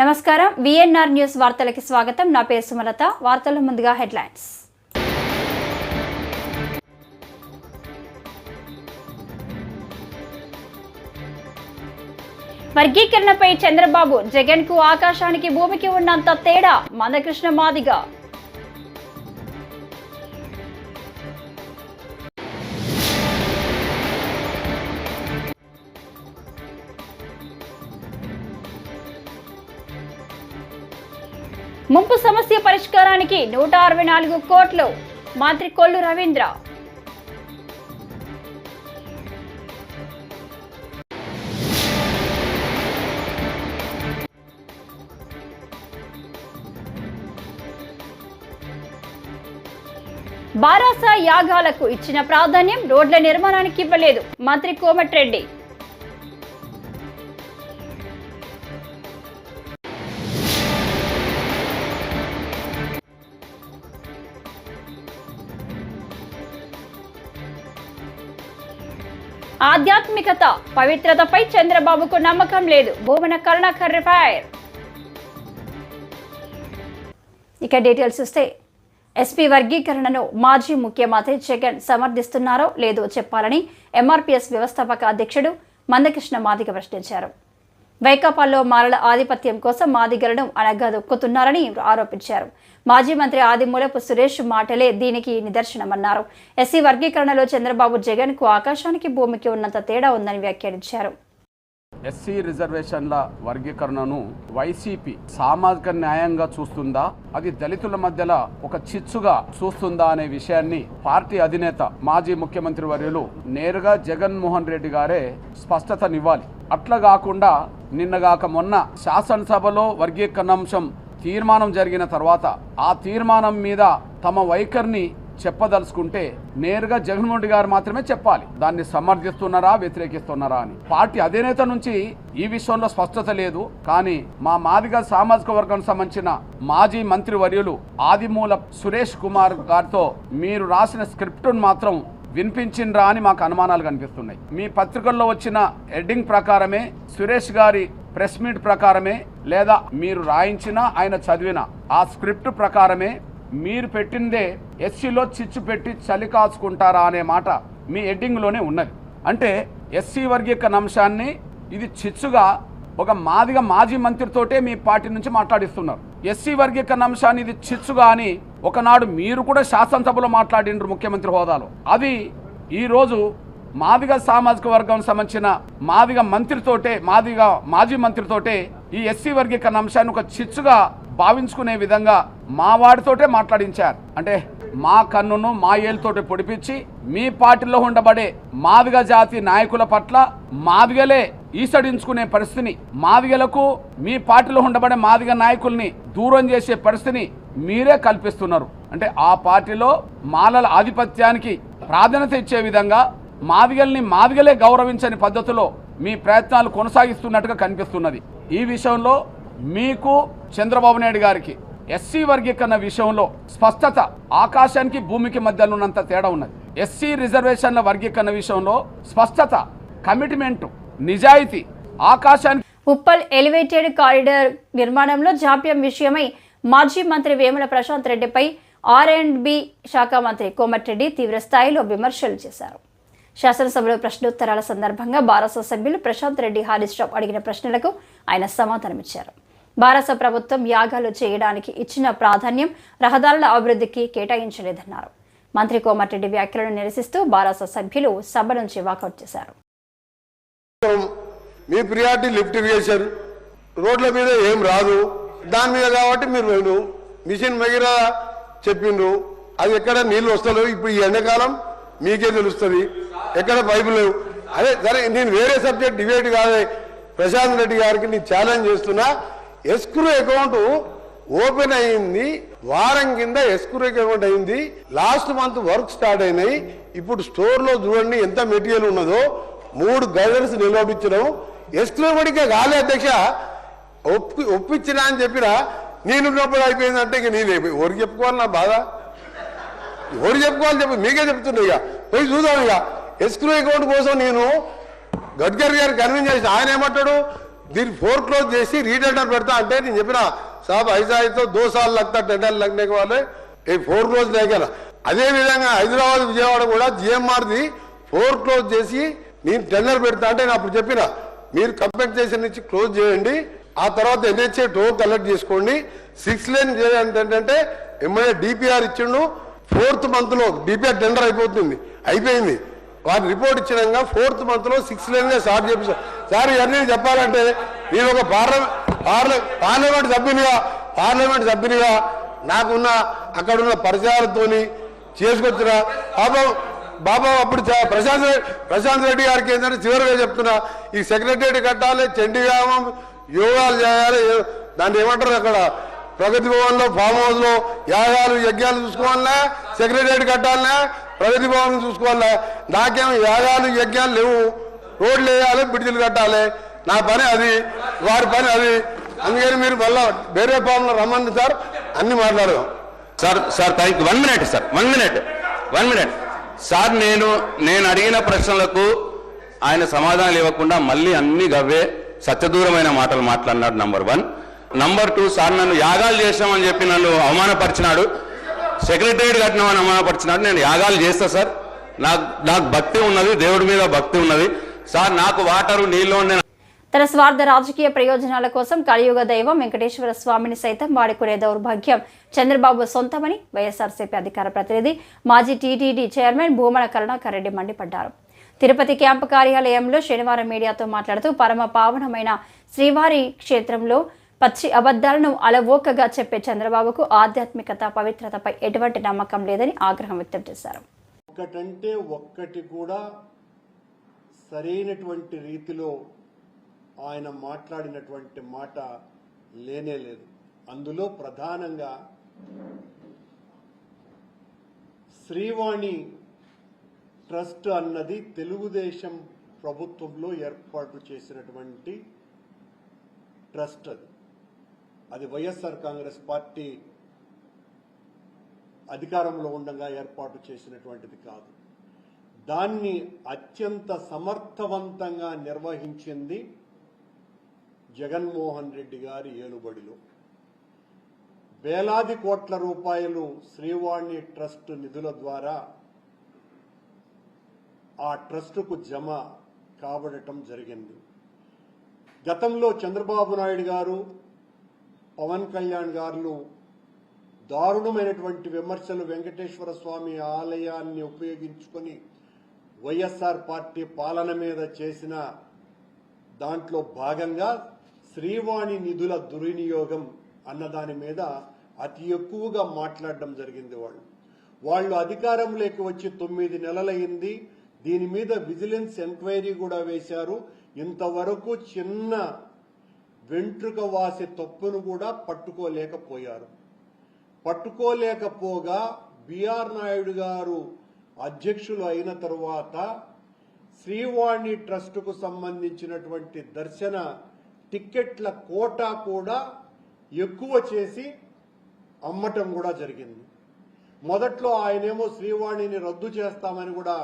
నమస్కారం. VNR news వార్తలకి స్వాగతం. నా పేరు సుమలత. వార్తల ముందుగా హెడ్లైన్స్. వర్గీకరణపై చంద్రబాబు జగన్కు ఆకాశానికి భూమికి ఉన్నంత తేడా? మందకృష్ణ మాదిగా. ముంపు సమస్య పరిష్కారానికి నూట అరవై నాలుగు కోట్లు. మంత్రి కొల్లు రవీంద్ర. బారాస యాగాలకు ఇచ్చిన ప్రాధాన్యం రోడ్ల నిర్మాణానికి ఇవ్వలేదు. మంత్రి కోమటిరెడ్డి. ఆధ్యాత్మికత పవిత్రతపై చంద్రబాబుకు నమ్మకం లేదు. భూమన కరుణాకర్ రిఫైర్. ఇక డీటెయిల్స్ చూస్తే ఎస్పీ వర్గీకరణను మాజీ ముఖ్యమంత్రి జగన్ సమర్థిస్తున్నారో లేదో చెప్పాలని ఎంఆర్పీఎస్ వ్యవస్థాపక అధ్యక్షుడు మందకృష్ణ మాదిగ ప్రశ్నించారు. వైకాపాలో మారల ఆధిపత్యం కోసం మాదిగలను అనగదొక్కుతున్నారని ఆరోపించారు. మాజీ మంత్రి ఆదిమూలపు సురేష్ మాటలే దీనికి నిదర్శనమన్నారు. ఎస్సీ వర్గీకరణలో చంద్రబాబు జగన్కు ఆకాశానికి భూమికి ఉన్నంత తేడా ఉందని వ్యాఖ్యానించారు. ఎస్సీ రిజర్వేషన్ల వర్గీకరణను వైసీపీ సామాజిక న్యాయంగా చూస్తుందా? అది దళితుల మధ్యలో ఒక చిచ్చుగా చూస్తుందా అనే విషయాన్ని పార్టీ అధినేత మాజీ ముఖ్యమంత్రి వర్యులు నేరుగా జగన్మోహన్ రెడ్డి గారే స్పష్టతనివ్వాలి. అట్లా కాకుండా నిన్నగాక మొన్న శాసనసభలో వర్గీకరణ అంశం తీర్మానం జరిగిన తర్వాత ఆ తీర్మానం మీద తమ వైఖరిని చెప్పదలుచుకుంటే నేరుగా జగన్మోహన్ రెడ్డి గారు మాత్రమే చెప్పాలి. దాన్ని సమర్థిస్తున్నారా వ్యతిరేకిస్తున్నారా అని. పార్టీ అధినేత నుంచి ఈ విషయంలో స్పష్టత లేదు. కానీ మా మాదిగ సామాజిక వర్గానికి సంబంధించిన మాజీ మంత్రి వర్యులు ఆదిమూల సురేష్ కుమార్ గారితో మీరు రాసిన స్క్రిప్టును మాత్రం వినిపించిండ్రా అని మాకు అనుమానాలు కనిపిస్తున్నాయి. మీ పత్రికల్లో వచ్చిన హెడ్డింగ్ ప్రకారమే సురేష్ గారి ప్రెస్ మీట్ ప్రకారమే లేదా మీరు రాయించిన ఆయన చదివిన ఆ స్క్రిప్ట్ ప్రకారమే మీరు పెట్టిందే ఎస్సీలో చిచ్చు పెట్టి చలి కాచుకుంటారా అనే మాట మీ హెడ్డింగ్లోనే ఉన్నది. అంటే ఎస్సీ వర్గీకరణ అంశాన్ని ఇది చిచ్చుగా ఒక మాదిగా మాజీ మంత్రితోటే మీ పార్టీ నుంచి మాట్లాడిస్తున్నారు. ఎస్సీ వర్గీకరణ అంశాన్ని ఇది చిచ్చుగా అని ఒకనాడు మీరు కూడా శాసనసభలో మాట్లాడిండ్రు ముఖ్యమంత్రి హోదాలో. అది ఈరోజు మాదిగ సామాజిక వర్గం సంబంధించిన మాదిగ మంత్రితోటే మాదిగ మాజీ మంత్రితోటే ఈ ఎస్సీ వర్గీకరణ అంశాన్ని ఒక చిచ్చుగా భావించుకునే విధంగా మా వాడితోటే మాట్లాడించారు. అంటే మా కన్నును మా ఏలుతోటి పొడిపించి మీ పార్టీలో ఉండబడే మాదిగ జాతి నాయకుల పట్ల మాదిగలే ఈసడించుకునే పరిస్థితిని మాదిగలకు మీ పార్టీలో ఉండబడే మాదిగ నాయకుల్ని దూరం చేసే పరిస్థితిని మీరే కల్పిస్తున్నారు. అంటే ఆ పార్టీలో మాలల ఆధిపత్యానికి ప్రాధాన్యత ఇచ్చే విధంగా మాదిగల్ని మాదిగలే గౌరవించని పద్ధతిలో మీ ప్రయత్నాలు కొనసాగిస్తున్నట్టుగా కనిపిస్తున్నది. ఈ విషయంలో మీకు చంద్రబాబు నాయుడు గారికి ఎస్సీ వర్గీకరణ విషయంలో స్పష్టత ఆకాశానికి భూమికి మధ్యలో ఉన్నంత తేడా ఉన్నది. ఎస్సీ రిజర్వేషన్ల వర్గీకరణ విషయంలో స్పష్టత కమిట్మెంట్ నిజాయితీ ఆకాశానికి ఉప్పల్ ఎలివేటెడ్ కారిడార్ నిర్మాణంలో జాప్యం విషయమై మాజీ మంత్రి వేముల ప్రశాంత్ రెడ్డిపై ఆర్ అండ్ బి శాఖ మంత్రి కోమటిరెడ్డి తీవ్ర స్థాయిలో విమర్శలు చేశారు. శాసనసభలో ప్రశ్నోత్తరాల సందర్భంగా బారాస సభ్యులు ప్రశాంత్ రెడ్డి హారీస్ రావు అడిగిన ప్రశ్నలకు ఆయన సమాధానమిచ్చారు. భారత ప్రభుత్వం యాగాలు చేయడానికి ఇచ్చిన ప్రాధాన్యం రహదారుల అభివృద్ధికి కేటాయించలేదన్నారు. మంత్రి కోమటిరెడ్డి వ్యాఖ్యలను నిరసిస్తూ బారాస సభ్యులు సభ నుంచి వాకౌట్ చేశారు. మీ ప్రియారిటీ లిఫ్ట్ ఇరిగేషన్ రోడ్ల మీద ఏం రాదు. దాని మీద కాబట్టి మీరు పోయిను మిషన్ మగిర చెప్పిండ్రు. అది ఎక్కడ నీళ్ళు వస్తలేవు. ఇప్పుడు ఈ ఎండాకాలం మీకే తెలుస్తుంది. ఎక్కడ బైబిల్ లేవు. అదే సరే నేను వేరే సబ్జెక్ట్ డిబేట్ కాదే. ప్రశాంత్ రెడ్డి గారికి నేను ఛాలెంజ్ చేస్తున్నా. ఎస్క్రూ అకౌంట్ ఓపెన్ అయింది. వారం కింద ఎస్క్రూ అకౌంట్ అయింది. లాస్ట్ మంత్ వర్క్ స్టార్ట్ అయినాయి. ఇప్పుడు స్టోర్లో చూడండి ఎంత మెటీరియల్ ఉన్నదో. మూడు గైడర్స్ నిలబడించడం ఎస్క్రూ కూడా కాలే అధ్యక్ష. ఒప్పి ఒప్పించినా అని చెప్పినా నేనున్నప్పుడు అయిపోయిందంటే ఇక నేను ఎవరు చెప్పుకోవాలి నా బాధ? ఎవరు చెప్పుకోవాలి చెప్పి. మీకే చెప్తున్నా ఇక. పోయి చూద్దాం ఇక. ఎస్క్రూ అకౌంట్ కోసం నేను గడ్కరీ గారు కన్విన్స్ చేసిన ఆయన ఏమంటాడు? దీన్ని ఫోర్ క్లోజ్ చేసి రీటెండర్ పెడతా అంటే నేను చెప్పిన సాబ్ ఐజాయితో దో సార్లు లగ్తా టెండర్ లగ్నే వాళ్ళే. ఈ ఫోర్ క్లోజ్ లేకల అదే విధంగా హైదరాబాద్ విజయవాడ కూడా జిఎంఆర్ది ఫోర్ క్లోజ్ చేసి నేను టెండర్ పెడతా అంటే నేను అప్పుడు చెప్పిన మీరు కంపెన్సేషన్ ఇచ్చి క్లోజ్ చేయండి. ఆ తర్వాత ఎన్హెచ్ఏ టోల్ కలెక్ట్ చేసుకోండి. సిక్స్ లేన్ చేయాలంటే ఏంటంటే ఎమ్మెల్యే డిపిఆర్ ఇచ్చిండు. ఫోర్త్ మంత్లో డిపిఆర్ టెండర్ అయిపోతుంది. అయిపోయింది. వారు రిపోర్ట్ ఇచ్చినాక ఫోర్త్ మంత్లో సిక్స్ లేన్గా స్టార్ట్ చేపించారు సార్ ఇవన్నీ చెప్పాలంటే నేను ఒక పార్లమెంట్ పార్లమెంట్ సభ్యునిగా పార్లమెంట్ సభ్యునిగా నాకున్న అక్కడున్న పరిచయాలతోని చేసుకొచ్చిన పాపం బాబా అప్పుడు ప్రశాంత్ ప్రశాంత్ రెడ్డి గారికి ఏంటంటే చివరిగా చెప్తున్నా ఈ సెక్రటరీ కట్టాలి చండీగామం యోగాలు చేయాలి దాన్ని ఏమంటారు అక్కడ? ప్రగతి భవన్లో ఫామ్ హౌస్లో యాగాలు యజ్ఞాలు చూసుకోవాలనే? సెక్రటరీ కట్టాలనే? ప్రగతి భవనం చూసుకోవాలి? నాకేం యాగాలు యజ్ఞాలు లేవు. రోడ్లు వేయాలి బిడ్డలు కట్టాలి. నా పని అది వారి పని అది. అందుకని మీరు మళ్ళా వేరే ఫామ్ రమ్మండి రమ్మంది సార్ అన్ని మాట్లాడదాం. Sir sir thank you. One minute sir one minute. One minute. Sir నేను నేను అడిగిన ప్రశ్నలకు ఆయన సమాధానాలు ఇవ్వకుండా మళ్ళీ అన్ని గవ్వే సత్యదూరమైన మాటలు మాట్లాడినాడు number one. Number two sir నన్ను యాగాలు చేశామని చెప్పి నన్ను అవమానపరిచినాడు. సెక్రటరియట్ కట్టినామని అవమానపరిచినాడు నేను యాగాలు చేస్తా సార్. నాకు నాకు భక్తి ఉన్నది దేవుడి మీద భక్తి ఉన్నది. సార్ నాకు వాటరు నీళ్ళు నేను తన స్వార్థ రాజకీయ ప్రయోజనాల కోసం కలియుగ దైవం వెంకటేశ్వర స్వామిని సైతం వాడుకునే దౌర్భాగ్యం. చంద్రబాబు సొంతమని వైఎస్ఆర్సీపీ అధికార ప్రతినిధి మాజీ టీటీడీ చైర్మన్ భూమన కరుణాకర్ రెడ్డి మండిపడ్డారు. తిరుపతి క్యాంపు కార్యాలయంలో శనివారం మీడియాతో మాట్లాడుతూ పరమ పావనమైన శ్రీవారి క్షేత్రంలో పచ్చి అబద్ధాలను అలవోకగా చెప్పే చంద్రబాబుకు ఆధ్యాత్మికత పవిత్రతపై ఎటువంటి నమ్మకం లేదని ఆగ్రహం వ్యక్తం చేశారు. ఒక్కటంటే ఒక్కటి కూడా సరైనటువంటి రీతిలో ఆయన మాట్లాడినటువంటి మాట లేనే లేదు. అందులో ప్రధానంగా శ్రీవాణి ట్రస్ట్ అన్నది తెలుగుదేశం ప్రభుత్వంలో ఏర్పాటు చేసినటువంటి ట్రస్ట్ అది. అది వైఎస్ఆర్ కాంగ్రెస్ పార్టీ అధికారంలో ఉండగా ఏర్పాటు చేసినటువంటిది కాదు. దాన్ని అత్యంత సమర్థవంతంగా నిర్వహించింది జగన్మోహన్ రెడ్డి గారి ఏలుబడిలో. వేలాది కోట్ల రూపాయలు శ్రీవాణి ట్రస్ట్ నిధుల ద్వారా ఆ ట్రస్టుకు జమ కాబడటం జరిగింది. గతంలో చంద్రబాబు నాయుడు గారు పవన్ కళ్యాణ్ గారు దారుణమైనటువంటి విమర్శలు వెంకటేశ్వర స్వామి ఆలయాన్ని ఉపయోగించుకొని వైఎస్ఆర్ పార్టీ పాలన మీద చేసిన దాంట్లో భాగంగా శ్రీవాణి నిధుల దుర్వినియోగం అన్న దాని మీద అతి ఎక్కువగా మాట్లాడడం జరిగింది వాళ్ళు. వాళ్ళు అధికారంలోకి వచ్చి తొమ్మిది నెలలైంది. దీని మీద విజిలెన్స్ ఎంక్వైరీ కూడా వేశారు. ఇంతవరకు చిన్న వెంట్రుక వాసి తప్పును కూడా పట్టుకోలేకపోయారు. పట్టుకోలేకపోగా బిఆర్ నాయుడు గారు అధ్యక్షులు అయిన తరువాత శ్రీవాణి ట్రస్టుకు సంబంధించినటువంటి దర్శన టిక్కెట్ల కోటా కూడా ఎక్కువ చేసి అమ్మటం కూడా జరిగింది. మొదట్లో ఆయనేమో శ్రీవాణిని రద్దు చేస్తామని కూడా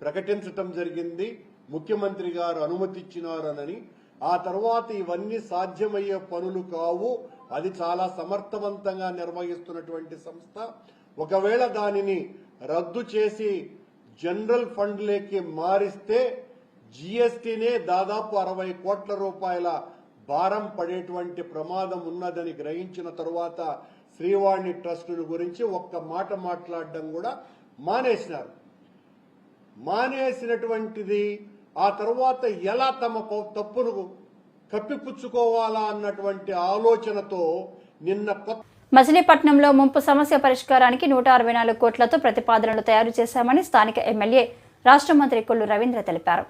ప్రకటించటం జరిగింది. ముఖ్యమంత్రి గారు అనుమతిచ్చినారనని ఆ తర్వాత ఇవన్నీ సాధ్యమయ్యే పనులు కావు. అది చాలా సమర్థవంతంగా నిర్వహిస్తున్నటువంటి సంస్థ. ఒకవేళ దానిని రద్దు చేసి జనరల్ ఫండ్లోకి మారిస్తే జీఎస్టీనే దాదాపు అరవై కోట్ల రూపాయల భారం పడేటువంటి ప్రమాదం ఉన్నదని గ్రహించిన తరువాత శ్రీవాణి ట్రస్టును గురించి ఒక్క మాట మాట్లాడడం కూడా మానేసినారు. మానేసినటువంటిది ఆ తర్వాత ఎలా తమ తప్పును కప్పిపుచ్చుకోవాలా అన్నటువంటి ఆలోచనతో నిన్న మచిలీపట్నంలో ముంపు సమస్య పరిష్కారానికి నూట అరవై నాలుగు కోట్లతో ప్రతిపాదనలు తయారు చేశామని స్థానిక ఎమ్మెల్యే రాష్ట్ర మంత్రి కొల్లు రవీంద్ర తెలిపారు.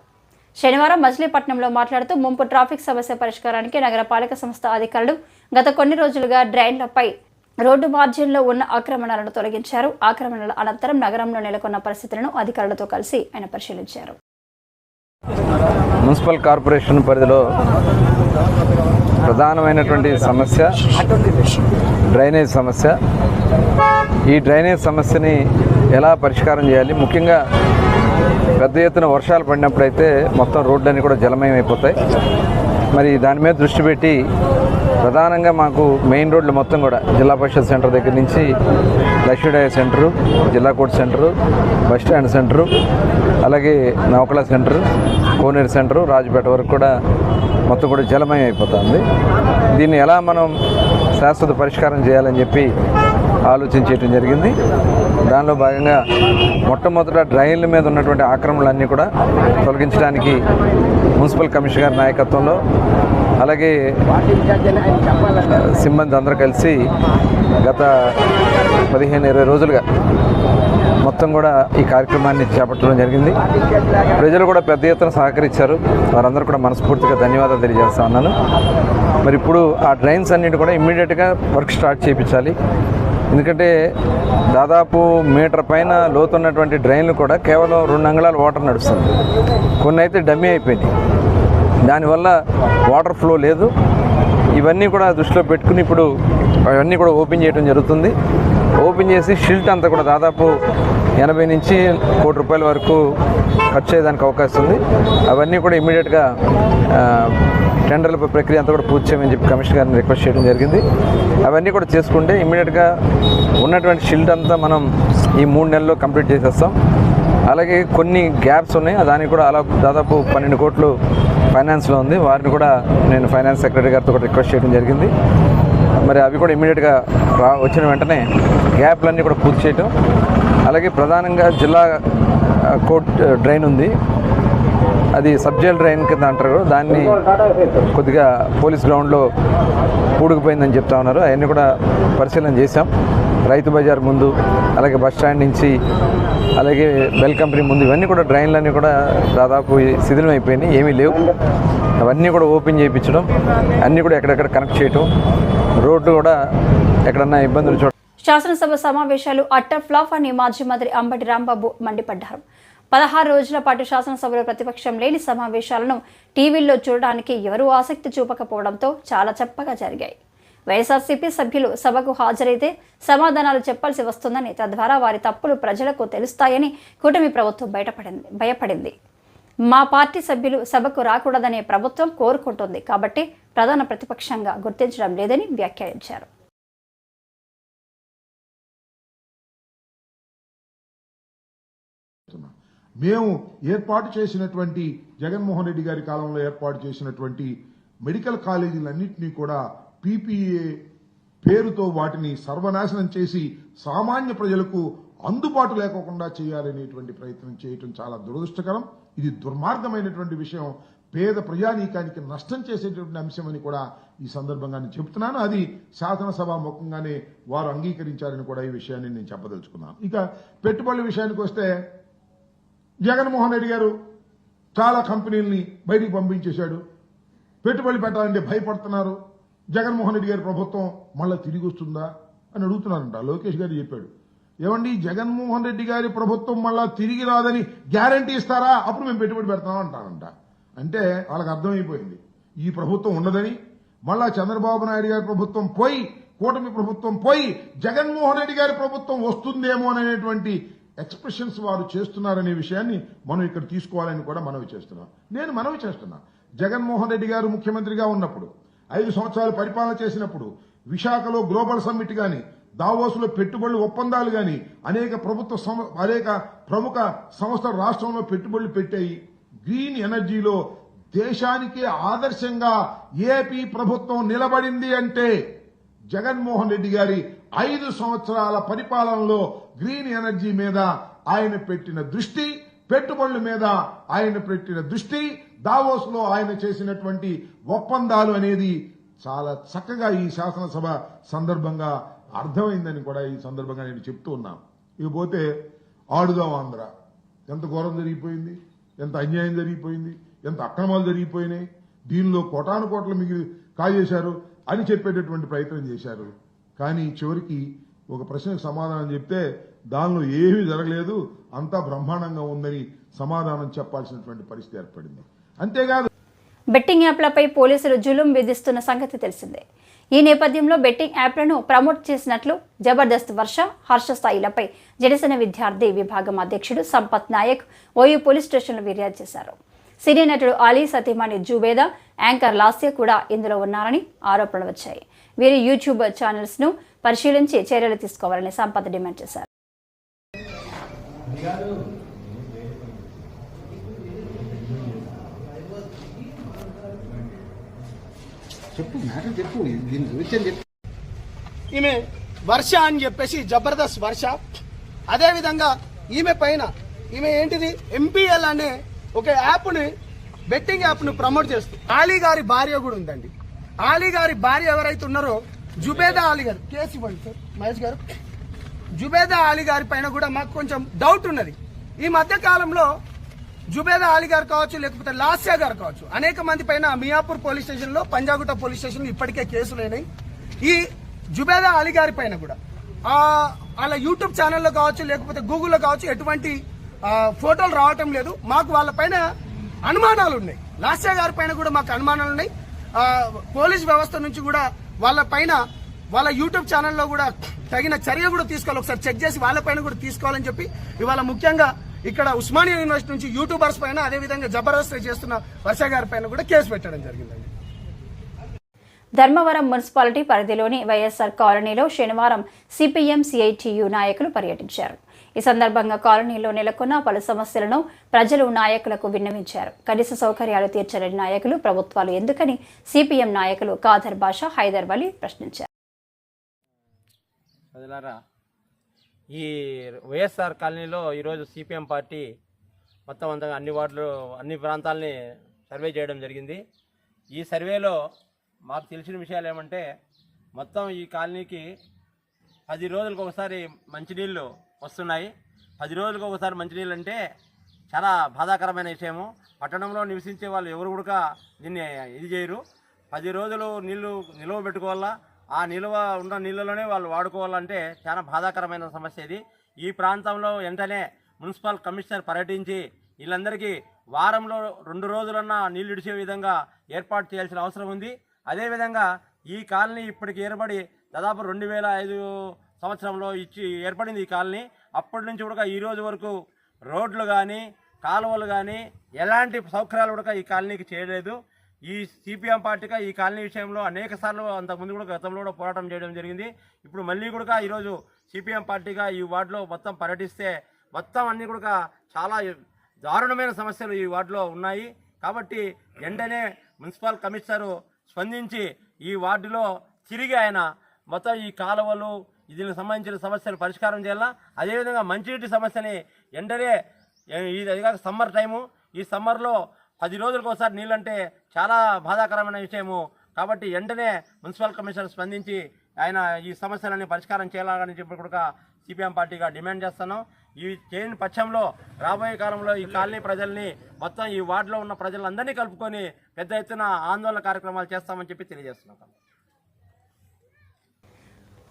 శనివారం మచిలీపట్నంలో మాట్లాడుతూ ముంపు ట్రాఫిక్ సమస్య పరిష్కారానికి నగరపాలక సంస్థ అధికారులు గత కొన్ని రోజులుగా డ్రైన్లపై రోడ్డు మార్జిన్లో ఉన్న ఆక్రమణలను తొలగించారు. ఆక్రమణల అనంతరం నగరంలో నెలకొన్న పరిస్థితులను అధికారులతో కలిసి ఆయన పరిశీలించారు. మున్సిపల్ కార్పొరేషన్ పరిధిలో ప్రధానమైనటువంటి సమస్య డ్రైనేజ్ సమస్య. ఈ డ్రైనేజ్ సమస్యని ఎలా పరిష్కారం చేయాలి? ముఖ్యంగా పెద్ద ఎత్తున వర్షాలు పడినప్పుడైతే మొత్తం రోడ్లన్నీ కూడా జలమయం అయిపోతాయి మరి దాని మీద దృష్టి పెట్టి ప్రధానంగా మాకు మెయిన్ రోడ్లు మొత్తం కూడా జిల్లా పరిషత్ సెంటర్ దగ్గర నుంచి లక్ష్మీడాయ సెంటరు జిల్లా court centre bus stand centre అలాగే నౌకల సెంటరు కోనేరు సెంటరు రాజుపేట వరకు కూడా మొత్తం కూడా జలమయం అయిపోతుంది. దీన్ని ఎలా మనం శాశ్వత పరిష్కారం చేయాలని చెప్పి ఆలోచించేయటం జరిగింది. దానిలో భాగంగా మొట్టమొదట డ్రైన్ల మీద ఉన్నటువంటి ఆక్రమణలన్నీ కూడా తొలగించడానికి మున్సిపల్ కమిషనర్ నాయకత్వంలో అలాగే సిబ్బంది అందరూ కలిసి గత పదిహేను ఇరవై రోజులుగా మొత్తం కూడా ఈ కార్యక్రమాన్ని చేపట్టడం జరిగింది. ప్రజలు కూడా పెద్ద ఎత్తున సహకరించారు. వారందరూ కూడా మనస్ఫూర్తిగా ధన్యవాదాలు తెలియజేస్తా ఉన్నాను. మరి ఇప్పుడు ఆ డ్రైన్స్ అన్నిటి కూడా ఇమ్మీడియట్గా వర్క్ స్టార్ట్ చేయించాలి. ఎందుకంటే దాదాపు మీటర్ పైన లోతున్నటువంటి డ్రైన్లు కూడా కేవలం రెండు అంగళాలు వాటర్ నడుస్తుంది. కొన్ని అయితే డమ్మీ అయిపోయినాయి. దానివల్ల వాటర్ ఫ్లో లేదు. ఇవన్నీ కూడా దృష్టిలో పెట్టుకుని ఇప్పుడు అవన్నీ కూడా ఓపెన్ చేయడం జరుగుతుంది. ఓపెన్ చేసి షిల్ట్ అంతా కూడా దాదాపు ఎనభై నుంచి కోటి రూపాయల వరకు ఖర్చు అయ్యేదానికి అవకాశం ఉంది. అవన్నీ కూడా ఇమీడియట్గా టెండర్ల ప్రక్రియ అంతా కూడా పూర్తి చేయమని చెప్పి కమిషనర్ గారిని రిక్వెస్ట్ చేయడం జరిగింది. అవన్నీ కూడా చేసుకుంటే ఇమీడియట్గా ఉన్నటువంటి షిల్ట్ అంతా మనం ఈ మూడు నెలల్లో కంప్లీట్ చేసేస్తాం. అలాగే కొన్ని గ్యాప్స్ ఉన్నాయి. దానికి కూడా అలా దాదాపు పన్నెండు కోట్లు ఫైనాన్స్లో ఉంది. వారిని కూడా నేను ఫైనాన్స్ సెక్రటరీ గారితో కూడా రిక్వెస్ట్ చేయడం జరిగింది. మరి అవి కూడా ఇమీడియట్గా రా వచ్చిన వెంటనే గ్యాప్లన్నీ కూడా పూర్తి చేయటం. అలాగే ప్రధానంగా జిల్లా కోర్ట్ డ్రైన్ ఉంది. అది సబ్జెల్ డ్రైన్ కింద అంటారు దాన్ని కొద్దిగా పోలీస్ గ్రౌండ్లో పూడుకుపోయిందని చెప్తా ఉన్నారు. అవన్నీ కూడా పరిశీలన చేశాం. రైతు బజార్ ముందు అలాగే బస్ స్టాండ్ నుంచి అలాగే బెల్ కంపెనీ ముందు ఇవన్నీ కూడా డ్రైన్లన్నీ కూడా దాదాపు శిథిలం అయిపోయినాయి ఏమీ లేవు. అవన్నీ కూడా ఓపెన్ చేయించడం అన్నీ కూడా ఎక్కడెక్కడ కనెక్ట్ చేయటం రోడ్డు కూడా ఎక్కడన్నా ఇబ్బందులు చూడ శాసనసభ సమావేశాలు అట్టర్ ఫ్లాప్ అని మాజీ మంత్రి అంబటి రాంబాబు మండిపడ్డారు. పదహారు రోజుల పాటు శాసనసభలో ప్రతిపక్షం లేని సమావేశాలను టీవీల్లో చూడడానికి ఎవరూ ఆసక్తి చూపకపోవడంతో చాలా చప్పగా జరిగాయి. వైఎస్ఆర్సీపీ సభ్యులు సభకు హాజరైతే సమాధానాలు చెప్పాల్సి వస్తుందని తద్వారా వారి తప్పులు ప్రజలకు తెలుస్తాయని కూటమి ప్రభుత్వం బయటపడింది భయపడింది. మా పార్టీ సభ్యులు సభకు రాకూడదనే ప్రభుత్వం కోరుకుంటుంది కాబట్టి ప్రధాన ప్రతిపక్షంగా గుర్తించడం లేదని వ్యాఖ్యానించారు. మేము ఏర్పాటు చేసినటువంటి జగన్మోహన్ రెడ్డి గారి కాలంలో ఏర్పాటు చేసినటువంటి మెడికల్ కాలేజీలన్నింటినీ కూడా పీపీఏ పేరుతో వాటిని సర్వనాశనం చేసి సామాన్య ప్రజలకు అందుబాటు లేకోకుండా చేయాలనేటువంటి ప్రయత్నం చేయటం చాలా దురదృష్టకరం. ఇది దుర్మార్గమైనటువంటి విషయం. పేద ప్రజానీకానికి నష్టం చేసేటువంటి అంశం అని కూడా ఈ సందర్భంగా నేను చెప్తున్నాను అది శాసనసభ ముఖంగానే వారు అంగీకరించారని కూడా ఈ విషయాన్ని నేను చెప్పదలుచుకున్నాను. ఇక పెట్టుబడుల విషయానికి వస్తే జగన్మోహన్ రెడ్డి గారు చాలా కంపెనీల్ని బయటికి పంపించేశాడు. పెట్టుబడి పెట్టాలంటే భయపడుతున్నారు. జగన్మోహన్ రెడ్డి గారి ప్రభుత్వం మళ్ళీ తిరిగి వస్తుందా అని అడుగుతున్నారంట. లోకేష్ గారు చెప్పాడు. ఏమండి జగన్మోహన్ రెడ్డి గారి ప్రభుత్వం మళ్ళా తిరిగి రాదని గ్యారంటీ ఇస్తారా? అప్పుడు మేము పెట్టుబడి పెడతాం అంటారంట. అంటే వాళ్ళకి అర్థమైపోయింది. ఈ ప్రభుత్వం ఉండదని మళ్ళా చంద్రబాబు నాయుడు గారి ప్రభుత్వం పోయి కూటమి ప్రభుత్వం పోయి జగన్మోహన్ రెడ్డి గారి ప్రభుత్వం వస్తుందేమో అనేటువంటి ఎక్స్ప్రెషన్స్ వారు చేస్తున్నారనే విషయాన్ని మనం ఇక్కడ తీసుకోవాలని కూడా మనవి చేస్తున్నాం. నేను మనవి చేస్తున్నా. జగన్మోహన్ రెడ్డి గారు ముఖ్యమంత్రిగా ఉన్నప్పుడు ఐదు సంవత్సరాలు పరిపాలన చేసినప్పుడు విశాఖలో గ్లోబల్ సమ్మిట్ గాని దావోసులో పెట్టుబడులు ఒప్పందాలు గాని అనేక ప్రభుత్వ సం- అనేక ప్రముఖ సంస్థలు రాష్ట్రంలో పెట్టుబడులు పెట్టాయి. గ్రీన్ ఎనర్జీలో దేశానికి ఆదర్శంగా ఏపీ ప్రభుత్వం నిలబడింది అంటే జగన్మోహన్ రెడ్డి గారి ఐదు సంవత్సరాల పరిపాలనలో గ్రీన్ ఎనర్జీ మీద ఆయన పెట్టిన దృష్టి పెట్టుబడుల మీద ఆయన పెట్టిన దృష్టి దావోస్లో ఆయన చేసినటువంటి ఒప్పందాలు అనేది చాలా చక్కగా ఈ శాసనసభ సందర్భంగా అర్థమైందని కూడా ఈ సందర్భంగా నేను చెప్తూ ఉన్నాను. ఇకపోతే ఆడుదాం ఆంధ్ర. ఎంత ఘోరం జరిగిపోయింది? ఎంత అన్యాయం జరిగిపోయింది? ఎంత అక్రమాలు జరిగిపోయినాయి? దీనిలో కోటాను కోట్లు మిగిలి కాజేశారు అని చెప్పేటటువంటి ప్రయత్నం చేశారు. కానీ చివరికి ఒక ప్రశ్నకు సమాధానం చెప్తే దానిలో ఏమీ జరగలేదు అంతా బ్రహ్మాండంగా ఉందని సమాధానం చెప్పాల్సినటువంటి పరిస్థితి ఏర్పడింది. అంతేకాదు బెట్టింగ్ యాప్లపై పోలీసులు జులుం విధిస్తున్న సంగతి తెలిసిందే. ఈ నేపథ్యంలో బెట్టింగ్ యాప్లను ప్రమోట్ చేసినట్లు జబర్దస్త్ వర్ష హర్ష స్థాయిలపై జనసేన విద్యార్థి విభాగం అధ్యక్షుడు సంపత్ నాయక్ ఓయూ పోలీస్ స్టేషన్లో ఫిర్యాదు చేశారు. సినీ నటుడు అలీ సతీమణి జుబేదా యాంకర్ లాస్య కూడా ఇందులో ఉన్నారని ఆరోపణలు వచ్చాయి. వీరి యూట్యూబ్ ఛానల్స్ను పరిశీలించి చర్యలు తీసుకోవాలని సంపత్ డిమాండ్ చేశారు. చెప్పు మ్యాటర్ చెప్పు దీని గురించి చెప్పు. ఈమె వర్ష అని చెప్పేసి జబర్దస్త్ వర్ష. అదేవిధంగా ఈమె పైన ఈమె ఏంటిది? ఎంపీఎల్ అనే ఒక యాప్ని బెట్టింగ్ యాప్ను ప్రమోట్ చేస్తూ ఆలీ గారి భార్య కూడా ఉందండి. ఆలీ గారి భార్య ఎవరైతే ఉన్నారో జుబేదా ఆలీ గారు. కేసు ఇవ్వండి సార్ మహేష్ గారు. జుబేదా అలీ గారి పైన కూడా మాకు కొంచెం డౌట్ ఉన్నది. ఈ మధ్య కాలంలో జుబేదా అలీ గారు కావచ్చు లేకపోతే లాస్యా గారు కావచ్చు అనేక మంది పైన మియాపూర్ పోలీస్ స్టేషన్లో పంజాగుట్ట పోలీస్ స్టేషన్ ఇప్పటికే కేసులు ఈ జుబేదా అలీ గారి పైన కూడా ఆ వాళ్ళ యూట్యూబ్ ఛానల్లో కావచ్చు లేకపోతే గూగుల్లో కావచ్చు ఎటువంటి ఫోటోలు రావటం లేదు. మాకు వాళ్ళ పైన అనుమానాలు ఉన్నాయి. లాస్యా గారి పైన కూడా మాకు అనుమానాలు ఉన్నాయి. పోలీస్ వ్యవస్థ నుంచి కూడా వాళ్ళ పైన వాళ్ళ యూట్యూబ్ ఛానల్లో కూడా తగిన చర్య కూడా తీసుకోవాలి. ఒకసారి చెక్ చేసి వాళ్ళ పైన కూడా తీసుకోవాలని చెప్పి ఇవాళ ముఖ్యంగా ఇక్కడ ఉస్మానియా యూనివర్సిటీ నుంచి యూట్యూబర్స్ పైన అదేవిధంగా జబర్దస్త్ చేస్తున్న వర్ష గారి పైన కూడా కేసు పెట్టడం జరిగిందండి. ధర్మవరం మున్సిపాలిటీ పరిధిలోని వైఎస్ఆర్ కాలనీలో శనివారం సిపిఎం సిఐటియు నాయకులు పర్యటించారు. ఈ సందర్భంగా కాలనీలో నెలకొన్న పలు సమస్యలను ప్రజలు నాయకులకు విన్నవించారు. కనీస సౌకర్యాలు తీర్చలేని నాయకులు ప్రభుత్వాలు ఎందుకని సిపిఎం నాయకులు కాదర్ బాషా హైదర్ వలి ప్రశ్నించారు. ప్రజలారా ఈ వైఎస్ఆర్ కాలనీలో ఈరోజు సిపిఎం పార్టీ మొత్తం అంతా అన్ని వార్డులు అన్ని ప్రాంతాలని సర్వే చేయడం జరిగింది. ఈ సర్వేలో మాకు తెలిసిన విషయాలు ఏమంటే మొత్తం ఈ కాలనీకి పది రోజులకు ఒకసారి మంచినీళ్ళు వస్తున్నాయి. పది రోజులకు ఒకసారి మంచినీళ్ళు అంటే చాలా బాధాకరమైన విషయము. పట్టణంలో నివసించే వాళ్ళు ఎవరు కూడా దీన్ని ఇది చేయరు. పది రోజులు నీళ్ళు నిల్వ పెట్టుకోవాలా? ఆ నిల్వ ఉన్న నీళ్ళలోనే వాళ్ళు వాడుకోవాలంటే చాలా బాధాకరమైన సమస్య ఇది. ఈ ప్రాంతంలో వెంటనే మున్సిపల్ కమిషనర్ పర్యటించి వీళ్ళందరికీ వారంలో రెండు రోజులన్నా నీళ్ళు ఇడిచే విధంగా ఏర్పాటు చేయాల్సిన అవసరం ఉంది. అదేవిధంగా ఈ కాలనీ ఇప్పటికి ఏర్పడి దాదాపు రెండు వేల ఐదు సంవత్సరంలో ఇచ్చి ఏర్పడింది ఈ కాలనీ. అప్పటి నుంచి కూడా ఈ రోజు వరకు రోడ్లు కానీ కాలువలు కానీ ఎలాంటి సౌకర్యాలు కూడా ఈ కాలనీకి చేయలేదు. ఈ సిపిఎం పార్టీగా ఈ కాలనీ విషయంలో అనేక సార్లు అంతకుముందు కూడా గతంలో కూడా పోరాటం చేయడం జరిగింది. ఇప్పుడు మళ్ళీ కూడా ఈరోజు సిపిఎం పార్టీగా ఈ వార్డులో మొత్తం పర్యటిస్తే మొత్తం అన్ని కూడా చాలా దారుణమైన సమస్యలు ఈ వార్డులో ఉన్నాయి. కాబట్టి వెంటనే మున్సిపల్ కమిషనరు స్పందించి ఈ వార్డులో తిరిగి ఆయన మొత్తం ఈ కాలువలు దీనికి సంబంధించిన సమస్యలు పరిష్కారం చేయాలా? అదేవిధంగా మంచినీటి సమస్యని వెంటనే ఇది అది కాక సమ్మర్ టైము. ఈ సమ్మర్లో పది రోజులకు ఒకసారి నీళ్ళంటే చాలా బాధాకరమైన విషయము. కాబట్టి వెంటనే మున్సిపల్ కమిషనర్ స్పందించి ఆయన ఈ సమస్యలన్నీ పరిష్కారం చేయాలని చెప్పి కూడా సిపిఎం పార్టీగా డిమాండ్ చేస్తున్నాం. ఈ చేయని పక్షంలో రాబోయే కాలంలో ఈ కాలనీ ప్రజల్ని మొత్తం ఈ వార్డులో ఉన్న ప్రజలందరినీ కలుపుకొని పెద్ద ఎత్తున ఆందోళన కార్యక్రమాలు చేస్తామని చెప్పి తెలియజేస్తున్నాం.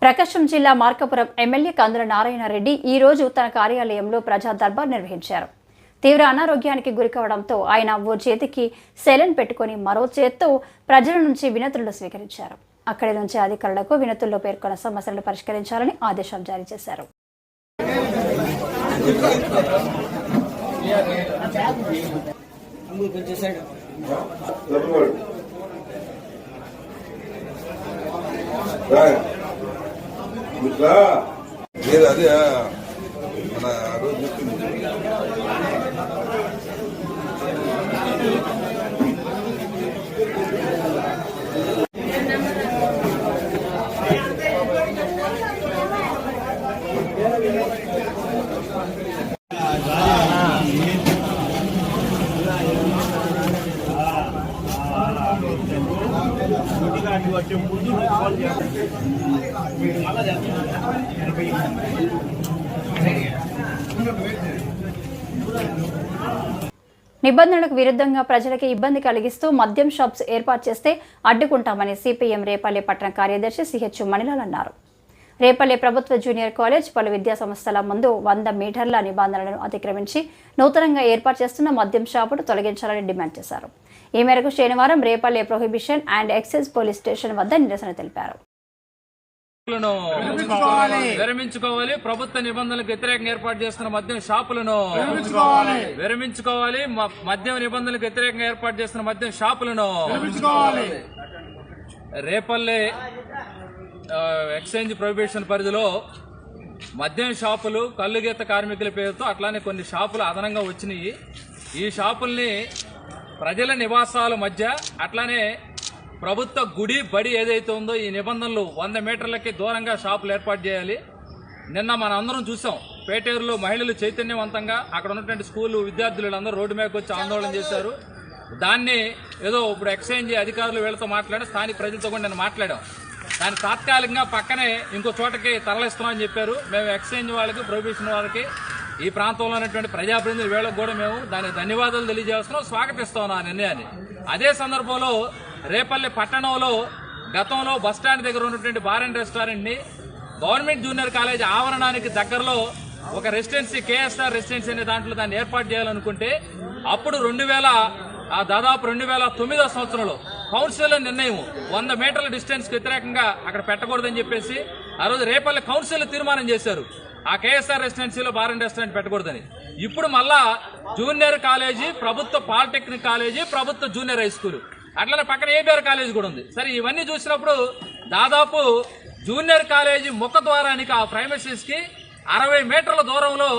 ప్రకాశం జిల్లా మార్కపురం ఎమ్మెల్యే కందుల నారాయణ రెడ్డి ఈ రోజు తన కార్యాలయంలో ప్రజా దర్బార్ నిర్వహించారు. తీవ్ర అనారోగ్యానికి గురికావడంతో ఆయన ఓ చేతికి సెలెన్ పెట్టుకుని మరో చేత్తో ప్రజల నుంచి వినతులను స్వీకరించారు. అక్కడి నుంచి అధికారులకు వినతుల్లో పేర్కొన్న సమస్యలను పరిష్కరించాలని ఆదేశాలు జారీ చేశారు. లేదు అదే మన రోజు చెప్పింది నిబంధనలకు విరుద్ధంగా ప్రజలకి ఇబ్బంది కలిగిస్తూ మద్యం షాప్స్ ఏర్పాటు చేస్తే అడ్డుకుంటామని సిపిఎం రేపల్లి పట్టణ కార్యదర్శి సిహెచ్ మణిలాల్ అన్నారు. రేపల్లె ప్రభుత్వ జూనియర్ కాలేజ్ పలు విద్యా సంస్థల ముందు వంద మీటర్ల నిబంధనలను అతిక్రమించి నూతనంగా ఏర్పాటు చేస్తున్న మద్యం షాపును తొలగించాలని డిమాండ్ చేశారు. ఈ మేరకు శనివారం Repalle prohibition and excise police station వద్ద నిరసన తెలిపారు. విరమించుకోవాలి ప్రభుత్వ నిబంధనలకు వ్యతిరేకంగా ఏర్పాటు చేస్తున్న మద్యం షాపులను విరమించుకోవాలి మద్యం నిబంధనలకు వ్యతిరేకంగా ఏర్పాటు చేస్తున్న మద్యం షాపులను రేపల్లె ఎక్స్చేంజ్ ప్రొహిబిషన్ పరిధిలో మద్యం షాపులు కల్లుగీత కార్మికుల పేరుతో అట్లానే కొన్ని షాపులు అదనంగా వచ్చినాయి. ఈ షాపుల్ని ప్రజల నివాసాల మధ్య అట్లానే ప్రభుత్వ గుడి బడి ఏదైతే ఉందో ఈ నిబంధనలు వంద మీటర్లకి దూరంగా షాపులు ఏర్పాటు చేయాలి. నిన్న మన అందరం చూసాం. పేటేరులో మహిళలు చైతన్యవంతంగా అక్కడ ఉన్నటువంటి స్కూలు విద్యార్థులు అందరూ రోడ్డు మీదకి వచ్చి ఆందోళన చేశారు. దాన్ని ఏదో ఇప్పుడు ఎక్స్చేంజ్ అధికారులు వీళ్ళతో మాట్లాడి స్థానిక ప్రజలతో కూడా నేను మాట్లాడాం. దాన్ని తాత్కాలికంగా పక్కనే ఇంకో చోటకి తరలిస్తున్నామని చెప్పారు. మేము ఎక్స్చేంజ్ వాళ్ళకి ప్రొహిబిషన్ వాళ్ళకి ఈ ప్రాంతంలో ఉన్నటువంటి ప్రజాప్రతినిధుల వేళకు కూడా మేము దానికి ధన్యవాదాలు తెలియజేస్తున్నాం స్వాగతిస్తున్నాం ఆ నిర్ణయాన్ని. అదే సందర్భంలో రేపల్లి పట్టణంలో గతంలో బస్టాండ్ దగ్గర ఉన్నటువంటి బార్ అండ్ రెస్టారెంట్ని గవర్నమెంట్ జూనియర్ కాలేజ్ ఆవరణానికి దగ్గరలో ఒక రెసిడెన్సీ కేఎస్ఆర్ రెసిడెన్సీ అనే దాంట్లో దాన్ని ఏర్పాటు చేయాలనుకుంటే అప్పుడు రెండు వేల దాదాపు రెండు వేల తొమ్మిదో సంవత్సరంలో కౌన్సిల్ నిర్ణయం వంద మీటర్ల డిస్టెన్స్ వ్యతిరేకంగా అక్కడ పెట్టకూడదని చెప్పేసి ఆ రోజు రేపల్లి కౌన్సిల్ తీర్మానం చేశారు. ఆ కేఎస్ఆర్ రెసిడెన్సీలో బార్ అండ్ రెస్టారెంట్ పెట్టకూడదని. ఇప్పుడు మళ్ళా జూనియర్ కాలేజీ ప్రభుత్వ పాలిటెక్నిక్ కాలేజీ ప్రభుత్వ జూనియర్ హై స్కూల్. అట్లనే పక్కన ఏబిఆర్ కాలేజీ కూడా ఉంది. సరే ఇవన్నీ చూసినప్పుడు దాదాపు జూనియర్ కాలేజీ ముఖ ద్వారానికి ఆ ప్రైమసీస్కి అరవై మీటర్ల దూరంలో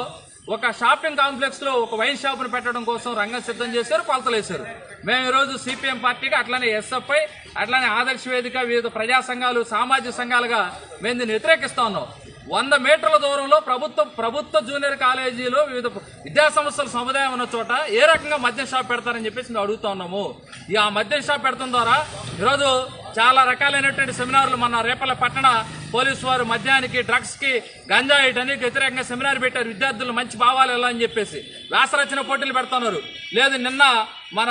ఒక షాపింగ్ కాంప్లెక్స్లో ఒక వైన్ షాప్ను పెట్టడం కోసం రంగం సిద్ధం చేశారు కొలతలేశారు. మేము ఈ రోజు సిపిఎం పార్టీకి అట్లనే ఎస్ఎఫ్ఐ అట్లనే ఆదర్శ వేదిక వివిధ ప్రజా సంఘాలు సామాజిక సంఘాలుగా మేము దీన్ని వ్యతిరేకిస్తా ఉన్నాం. వంద మీటర్ల దూరంలో ప్రభుత్వ ప్రభుత్వ జూనియర్ కాలేజీలో వివిధ విద్యాసంస్థల సముదాయం ఉన్న చోట ఏ రకంగా మద్యం షాప్ పెడతారని చెప్పేసి మేము అడుగుతా ఉన్నాము. ఈ ఆ మద్యం షాప్ పెడతాం ద్వారా ఈరోజు చాలా రకాలైనటువంటి సెమినార్లు మన రేపల్ల పట్టణ పోలీసు వారు మద్యానికి డ్రగ్స్కి గంజాయి వ్యతిరేకంగా సెమినార్ పెట్టారు. విద్యార్థులు మంచి భావాలు ఎలా అని చెప్పేసి. వ్యాసరచన పోటీలు పెడుతున్నారు లేదు నిన్న మన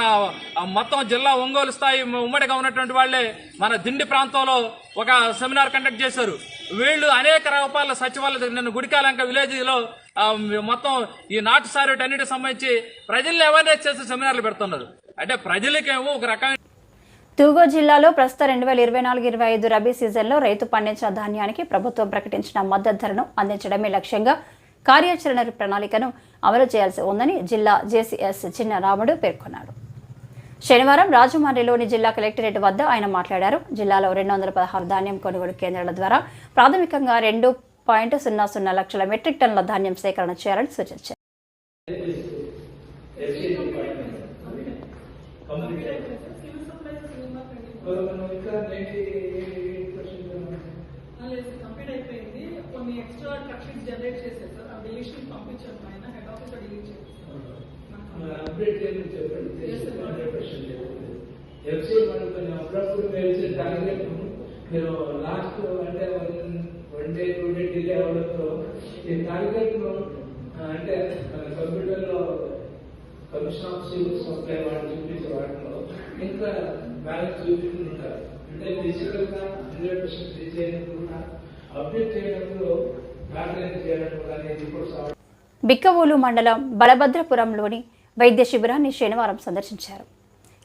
మొత్తం జిల్లా ఒంగోలు స్థాయి ఉమ్మడిగా ఉన్నటువంటి వాళ్ళే మన దిండి ప్రాంతంలో ఒక సెమినార్ కండక్ట్ చేశారు. వీళ్ళు అనేక రూపాయల సచివాలయ నిన్న గుడికాలంక విలేజ్లో మొత్తం ఈ నాటు సారి అన్నిటికి సంబంధించి ప్రజల్ని అవేర్నెస్ చేసే సెమినార్లు పెడుతున్నారు. అంటే ప్రజలకేమో ఒక రకమైన తూగో జిల్లాలో ప్రస్తుతం రెండు వేల ఇరవై నాలుగు ఇరవై ఐదు రబీ సీజన్లో రైతు పండించిన ధాన్యానికి ప్రభుత్వం ప్రకటించిన మద్దతు ధరను అందించడమే లక్ష్యంగా కార్యాచరణ ప్రణాళికను అమలు చేయాల్సి ఉందని జిల్లా జేసీఎస్ చిన్నరాముడు పేర్కొన్నాడు శనివారం రాజమండ్రిలోని జిల్లా కలెక్టరేట్ వద్ద ఆయన మాట్లాడారు. జిల్లాలో రెండు వందల పదహారు ధాన్యం కొనుగోలు కేంద్రాల ద్వారా ప్రాథమికంగా రెండు పాయింట్ సున్నా సున్నా లక్షల మెట్రిక్ టన్నుల ధాన్యం సేకరణ చేయాలని సూచించారు. కంప్లీట్ అయిపోయింది. కొన్ని ఎక్స్ట్రా కట్ షీట్స్ జనరేట్ చేశారు సార్ ఆ డిలీషన్ పంపించాను ఆయన హెడ్ ఆఫీస్ డిలీట్ టార్గెట్ మీరు లాస్ట్ అంటే one day two day delay అవ్వడంతో ఈ టార్గెట్ అంటే కంప్యూటర్లో కమిషన్ ఆఫ్ సివిల్ సప్లై వాళ్ళు చూపించే వాటిలో ఇంకా బ్యాలెన్స్ ఉంటారు. అంటే ఫిజికల్ హండ్రెడ్ పర్సెంట్ రీచ్ అయినప్పుడు అప్డేట్ చేయడంలో బ్యాలెన్స్ చేయడం అనేది రిపోర్ట్స్ బిక్కవోలు మండలం బలభద్రపురంలోని వైద్య శిబిరాన్ని శనివారం సందర్శించారు.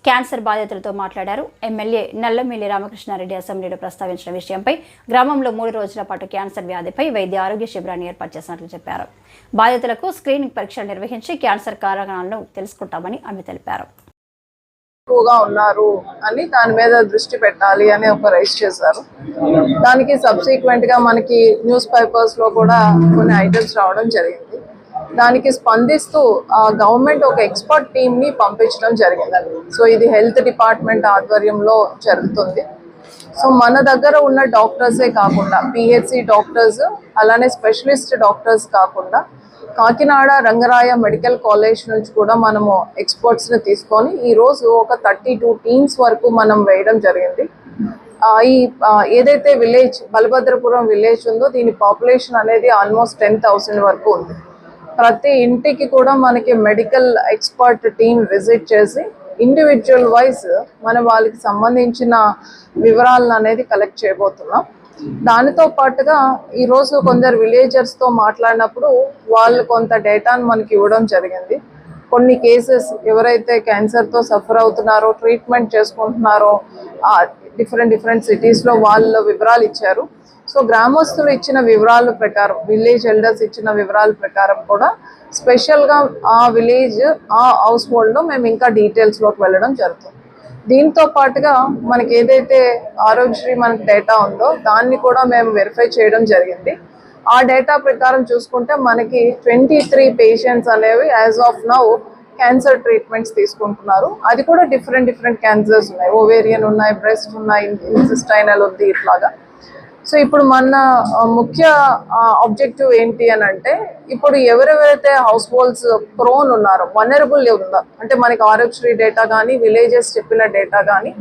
క్యాన్సర్ బాధితులతో మాట్లాడారు ఎమ్మెల్యే నల్లమిల్లి రామకృష్ణారెడ్డి అసెంబ్లీలో ప్రస్తావించిన విషయంపై గ్రామంలో మూడు రోజుల పాటు క్యాన్సర్ వ్యాధిపై వైద్య ఆరోగ్య శిబిరాన్ని ఏర్పాటు చేసినట్లు చెప్పారు. బాధితులకు స్క్రీనింగ్ పరీక్షలు నిర్వహించి క్యాన్సర్ కారణాలను తెలుసుకుంటామని ఆమె తెలిపారు. ఎక్కువగా ఉన్నారు అని దాని మీద దృష్టి పెట్టాలి అని ఒక రైస్ చేశారు. దానికి సబ్సిక్వెంట్గా మనకి న్యూస్ పేపర్స్లో కూడా కొన్ని ఐటమ్స్ రావడం జరిగింది. దానికి స్పందిస్తూ గవర్నమెంట్ ఒక ఎక్స్పర్ట్ టీమ్ని పంపించడం జరిగింది. సో ఇది హెల్త్ డిపార్ట్మెంట్ ఆధ్వర్యంలో జరుగుతుంది. సో మన దగ్గర ఉన్న డాక్టర్సే కాకుండా పిహెచ్సి డాక్టర్స్ అలానే స్పెషలిస్ట్ డాక్టర్స్ కాకుండా కాకినాడ రంగరాయ మెడికల్ కాలేజ్ నుంచి కూడా మనము ఎక్స్పర్ట్స్ని తీసుకొని ఈరోజు ఒక థర్టీ టూ టీమ్స్ వరకు మనం వేయడం జరిగింది. ఈ ఏదైతే విలేజ్ బలభద్రపురం విలేజ్ ఉందో దీని పాపులేషన్ అనేది ఆల్మోస్ట్ టెన్ థౌసండ్ వరకు ఉంది. ప్రతి ఇంటికి కూడా మనకి మెడికల్ ఎక్స్పర్ట్ టీం విజిట్ చేసి ఇండివిజువల్ వైజ్ మనం వాళ్ళకి సంబంధించిన వివరాలను అనేది కలెక్ట్ చేయబోతున్నాం. దానితో పాటుగా ఈరోజు కొందరు విలేజర్స్తో మాట్లాడినప్పుడు వాళ్ళు కొంత డేటాను మనకి ఇవ్వడం జరిగింది. కొన్ని కేసెస్ ఎవరైతే క్యాన్సర్తో సఫర్ అవుతున్నారో ట్రీట్మెంట్ చేసుకుంటున్నారో డిఫరెంట్ డిఫరెంట్ సిటీస్లో వాళ్ళ వివరాలు ఇచ్చారు. సో గ్రామస్తులు ఇచ్చిన వివరాల ప్రకారం విలేజ్ ఎల్డర్స్ ఇచ్చిన వివరాల ప్రకారం కూడా స్పెషల్గా ఆ విలేజ్ ఆ హౌస్ హోల్డ్లో మేము ఇంకా డీటెయిల్స్లోకి వెళ్ళడం జరుగుతుంది. దీంతో పాటుగా మనకి ఏదైతే ఆరోగ్యశ్రీ మనకి డేటా ఉందో దాన్ని కూడా మేము వెరిఫై చేయడం జరిగింది. ఆ డేటా ప్రకారం చూసుకుంటే మనకి ట్వంటీ త్రీ పేషెంట్స్ అనేవి as of now cancer treatments తీసుకుంటున్నారు. అది కూడా డిఫరెంట్ డిఫరెంట్ క్యాన్సర్స్ ఉన్నాయి. ఓవేరియన్ ఉన్నాయి బ్రెస్ట్ ఉన్నాయి ఇన్సిస్టైనల్ ఉంది ఇట్లాగా. సో ఇప్పుడు మన ముఖ్య ఆబ్జెక్టివ్ ఏంటి అని అంటే ఇప్పుడు ఎవరెవరైతే హౌస్ హోల్డ్స్ ప్రోన్ ఉన్నారో వనరబుల్ ఉందా అంటే మనకి ఆరోగ్యశ్రీ డేటా కానీ విలేజెస్ చెప్పిన డేటా కానీ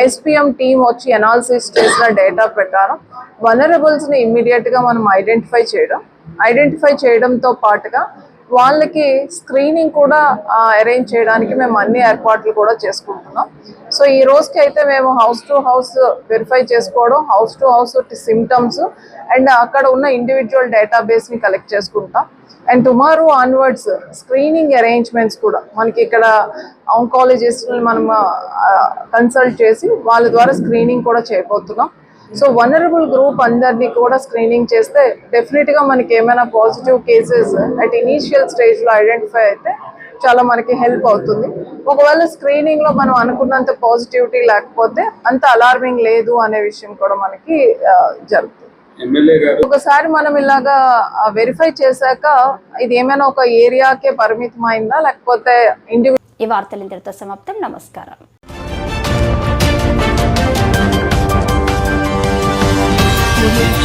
ఎస్పీఎం టీమ్ వచ్చి అనాలిసిస్ చేసిన డేటా ప్రకారం వనరబుల్స్ని మనం ఐడెంటిఫై చేయడం ఐడెంటిఫై చేయడంతో పాటుగా వాళ్ళకి స్క్రీనింగ్ కూడా అరేంజ్ చేయడానికి మేము అన్ని ఏర్పాట్లు కూడా చేసుకుంటున్నాం. సో ఈ రోజుకి అయితే మేము హౌస్ టు హౌస్ వెరిఫై చేసుకోవడం house to house symptoms and అక్కడ ఉన్న ఇండివిజువల్ డేటాబేస్ని కలెక్ట్ చేసుకుంటాం. And tomorrow onwards screening arrangements కూడా మనకి ఇక్కడ ఆంకాలజిస్ట్ని మనం కన్సల్ట్ చేసి వాళ్ళ ద్వారా స్క్రీనింగ్ కూడా చేయబోతున్నాం. సో వనరబుల్ గ్రూప్ అందరినీ కూడా స్క్రీనింగ్ చేస్తే డెఫినెట్గా మనకి ఏమైనా పాజిటివ్ కేసెస్ అట్ ఇనీషియల్ స్టేజ్లో ఐడెంటిఫై అయితే చాలా మనకి హెల్ప్ అవుతుంది. ఒకవేళ స్క్రీనింగ్లో మనం అనుకున్నంత పాజిటివిటీ లేకపోతే అంత అలార్మింగ్ లేదు అనే విషయం కూడా మనకి జరుగుతుంది. ఒకసారి మనం ఇలాగా వెరిఫై చేశాక ఇది ఏమైనా ఒక ఏరియాకే పరిమితమైందా? లేకపోతే ఇండివిజువల్ ఈ వార్తలు ఇంతటితో సమాప్తం. నమస్కారం. Absolute